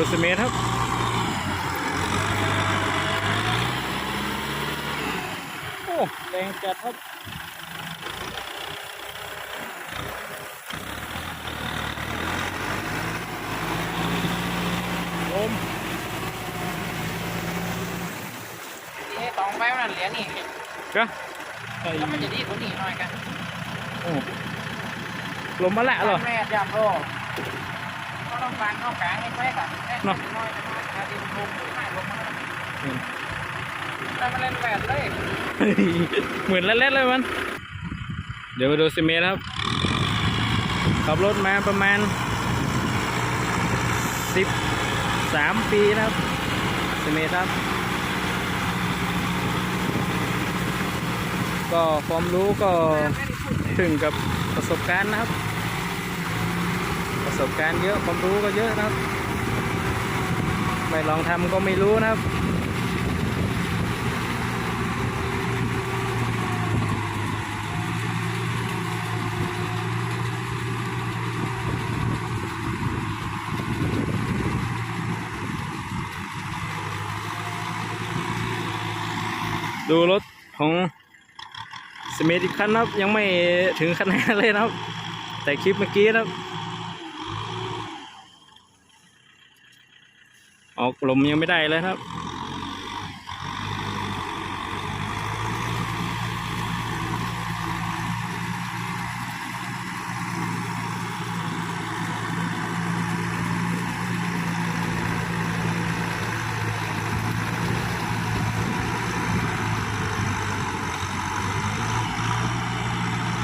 ดูสเมตรครับ โอ้แรงจัดครับลมที่ให้ตองไปมันเหรียญนี่ก็ไอ้แล้วมันจะดีกว่านี้หน่อยกันโอ้ลมมาละเหรอแม่ยำโลก็ ต้องฟังเข้ากลางให้ไว้ก่อนแค่น้อยน้อยจะดินลงหรือไม่ลงมาแล้วมันเล่นแปดเลยเหมือนเล่นๆเลยมัน เดี๋ยวมาดูสเมตรครับ ขับรถมาประมาณสิบสามปีนะครับสเมตรครับ ก็ความรู้ก็ถึงกับประสบการณ์นะครับ ประสบการณ์เยอะความรู้ก็เยอะนะครับ ไม่ลองทำก็ไม่รู้นะครับดูรถของสเมธอีกคันนะครับ ยังไม่ถึงคะแนนเลยนะครับ แต่คลิปเมื่อกี้นะครับ ออกลมยังไม่ได้เลยครับ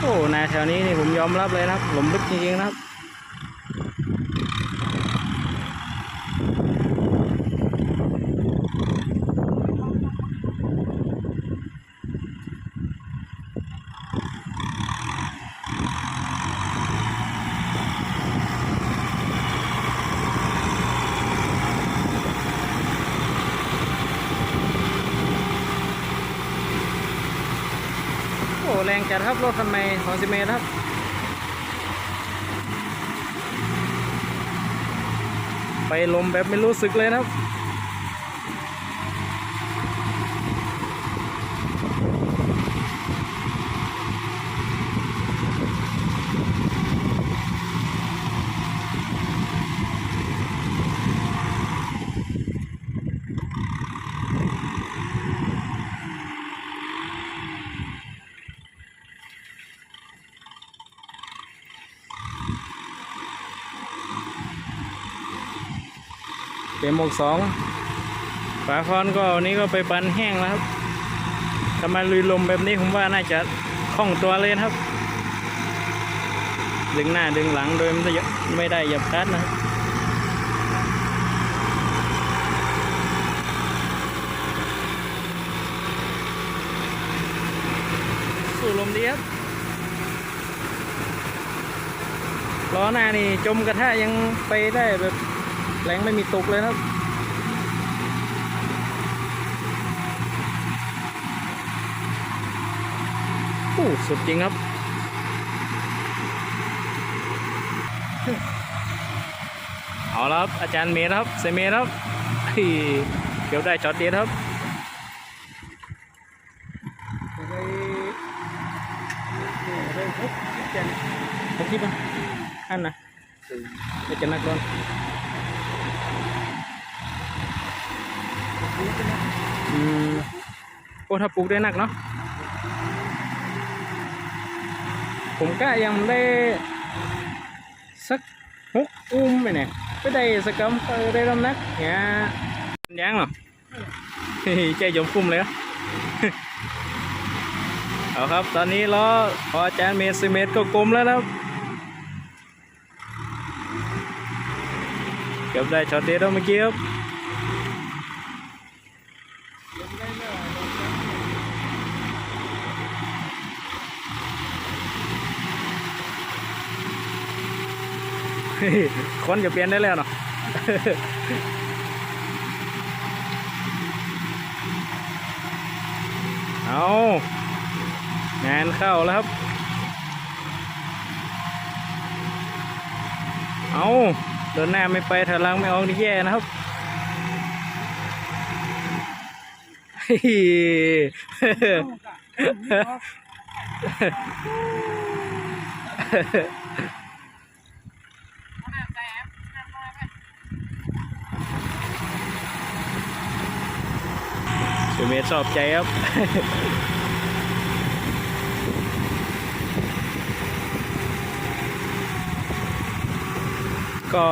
โอ้นาแถวนี้นี่ผมยอมรับเลยนะครับหลมลึกจริงๆนะครับ แรงจัดครับ รถคันใหม่ของสิเมตรครับไปลมแบบไม่รู้สึกเลยนะครับ เต็มหมวกสองฝาคอนก็วันนี้ก็ไปปันแห้งแล้วครับถ้ามลุยลมแบบนี้ผมว่าน่าจะคล่องตัวเลยครับ ดึงหน้าดึงหลังโดยไม่ได้หยับคัดนะครับสู้ลมดีครับล้อหน้านี่จมกระทะยังไปได้แบบ แรงไม่มีตกเลยนะครับ โอ้สุดจริงครับ เอาล้วครับ อาจารย์เมย์ครับเซเมย์ครับที่เกี่ยวได้ช็อตเด็ดครับไปได้หกสิบเจ็ดหกสิบอะอันนะเดี๋ยวจะนักโดน มโอ้ถ้าปลูกได้นักเนาะผมก็ยังได้สักหกอุ้มไปเนี่ยไม่ได้สักกำได้ลำนักเนี่ยยังเหรอใจยมคุ้มเลยอะเอาครับ ตอนนี้ล้อพออาจารย์เมตรสิเมตรก็กลมแล้วนะครับเกือบได้ช็อตเด็ดแล้วเมื่อกี้ครับ คนจะเปลี่ยนได้แล้วเนาะเอางานเข้าแล้วครับ เอาเดินหน้าไม่ไปถอยหลังไม่ออกนี่แย่นะครับเฮ้ เมธชอบใจครับก็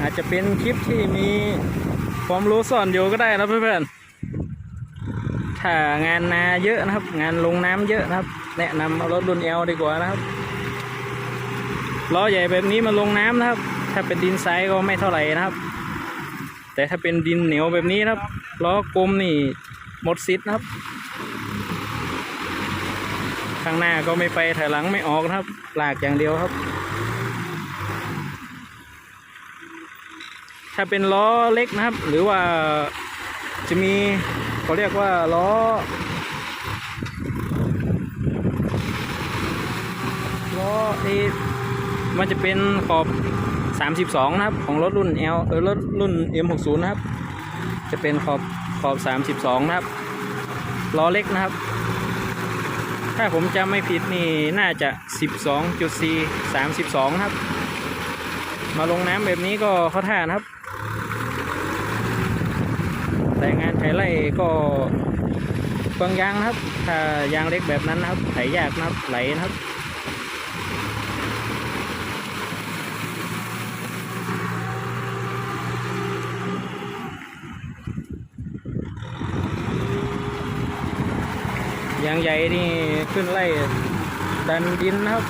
อาจจะเป็นคลิปที่มีความรู้ซ่อนอยู่ก็ได้นะเพื่อนๆ ถ้างานนาเยอะนะครับ งานลงน้ำเยอะนะครับ แนะนำเอารถรุ่นเอลดีกว่านะครับ ล้อใหญ่แบบนี้มาลงน้ำนะครับ ถ้าเป็นดินทรายก็ไม่เท่าไหร่นะครับ แต่ถ้าเป็นดินเหนียวแบบนี้นะครับ ล้อกลมนี่หมดซิดนะครับ ข้างหน้าก็ไม่ไปถอยหลังไม่ออกนะครับ หลากอย่างเดียวครับ ถ้าเป็นล้อเล็กนะครับ หรือว่าจะมีเขาเรียกว่าล้อล้อที่มันจะเป็นขอบ 32 นะครับ ของรถรุ่น L เออรถรุ่น M60 นะครับ จะเป็นขอบขอบ 32 นะครับล้อเล็กนะครับ ถ้าผมจำไม่ผิดนี่น่าจะ 12.4 32 นะครับ มาลงน้ำแบบนี้ก็เข้าท่านะครับ แต่งานไถไร่ก็เปลืองยางนะครับ ถ้ายางเล็กแบบนั้นนะครับไถยากนะครับไหลนะครับางใหญ่นี่ขึ้นไล่ดันดินนะครับ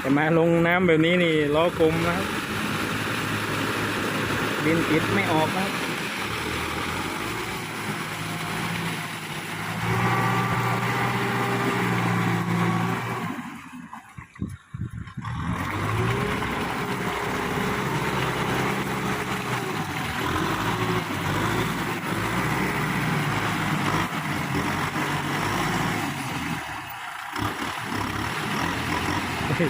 แต่มาลงน้ำแบบนี้นี่ล้อกลมนะครับ ดินติดไม่ออกนะครับ ผม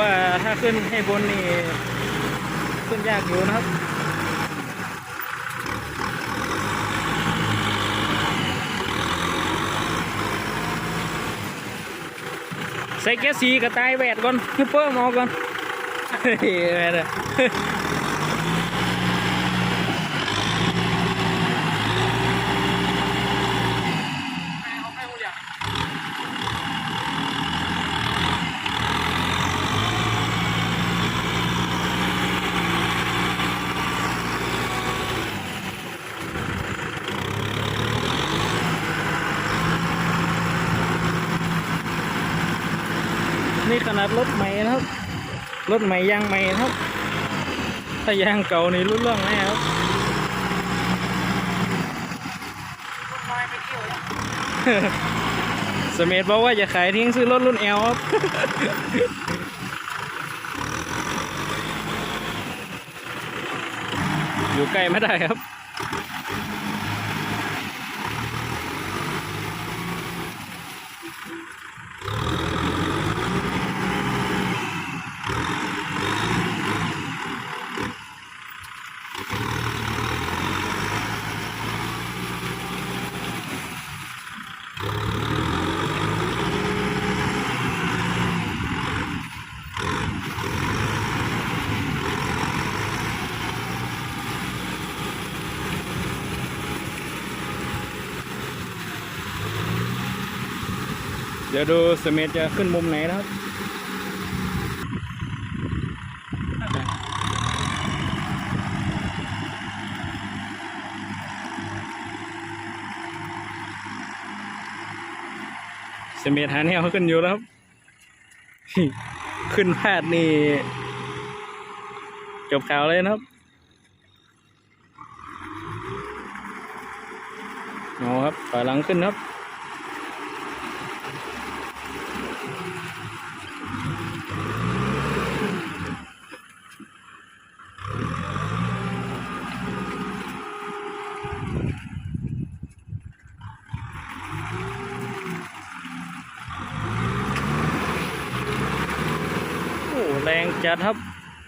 ว่าถ้าขึ้นให้บนนี่ขึ้นยากอยู่นะครับ ใส่แก๊สสีกระต่ายแวดก่อนคือเพิ่มเอาก่อนเฮ้ยแวดอะ เอาให้หูอย่าง นี่ขนาดรถใหม่นะครับ รถใหม่ยางใหม่ครับ ถ้ายางเก่านี่รุ่นเรื่องแน่ครับลูกน้อยไปเดียวแล้วสเมธบอกว่าจะขายทิ้งซื้อรถรุ่นเอลครับอยู่ใกล้ไม่ได้ครับ เดี๋ยวดูสเมธจะขึ้นมุมไหนนะครับ สเมธหาแนวขึ้นอยู่แล้วครับ ขึ้นพลาดนี่จบข่าวเลยนะครับโอ้ครับถอยหลังขึ้นครับ จัดครับ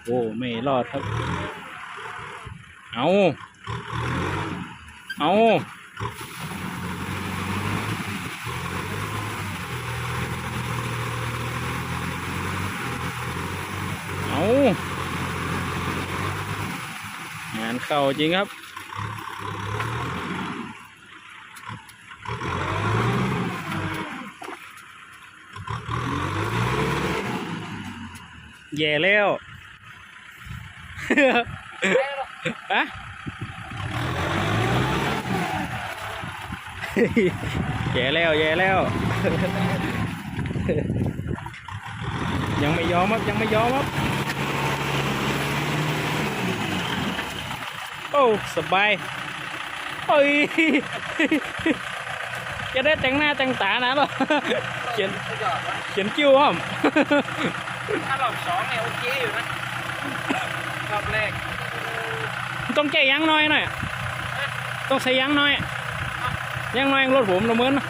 โอ้ไม่รอดครับ เอาเอาเอางานเข้าจริงครับ แย่แล้วอะแย่แล้วแย่แล้ว ยังไม่ยอมครับยังไม่ยอมครับโอ้สบายเฮ้ยจะได้แต่งหน้าแต่งตานะเหรอเขียนสุดยอดวะเขียนกิ้วครับ ถ้ารอบสองเนี่ยโอเคอยู่นะรอบแรกต้องแก้ยังน้อยหน่อย ต้องใส่ยังน้อย ยังน้อยรถผมละเมินนะ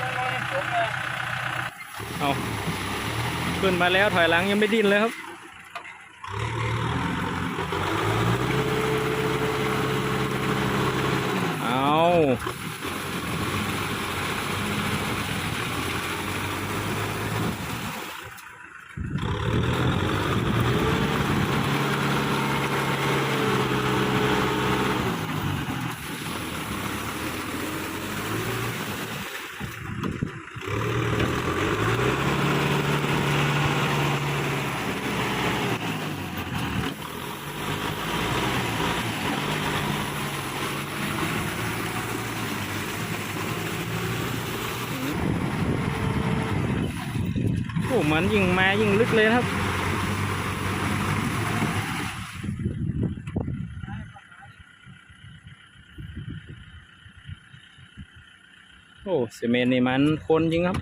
ต้องรอให้ผมเลยเอาขึ้นมาแล้วถอยหลังยังไม่ดิ้นเลยครับเอา เหมือนยิ่งมายิ่งลึกเลยครับ โอ้เซีเมนนี่มันคนจริงครับ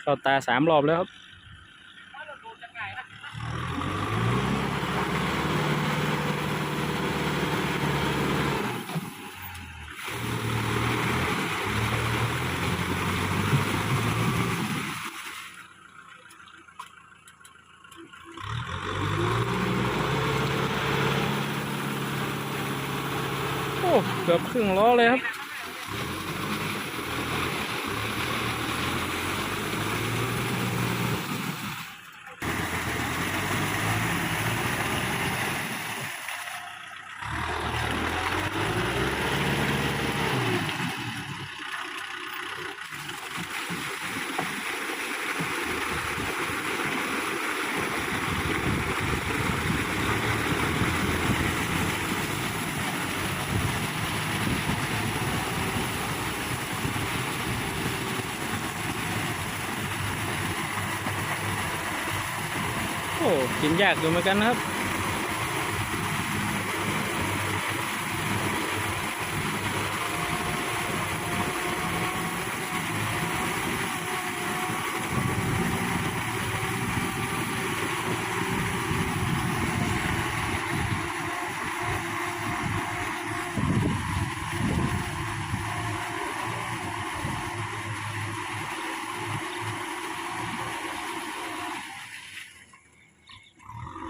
เข้าตาสามรอบแล้วครับ ถ้าเราดูจากไหนนะ โอ้ เกือบครึ่งล้อเลยครับ โอ้ กินยากอยู่เหมือนกันนะครับ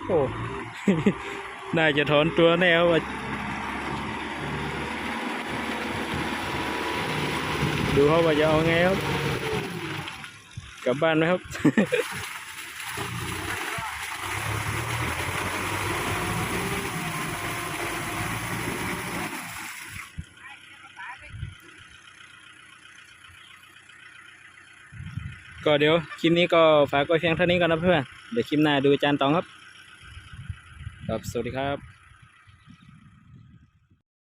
โอ้ น่าจะถอนตัวแนวว่าดูเขาว่าจะเอาไงครับ กลับบ้านไหมครับ ก็เดี๋ยว คลิปนี้ก็ฝากไว้เพียงเท่านี้ก่อนนะเพื่อน เดี๋ยวคลิปหน้าดูจารย์ตองครับ ครับ สวัสดีครับ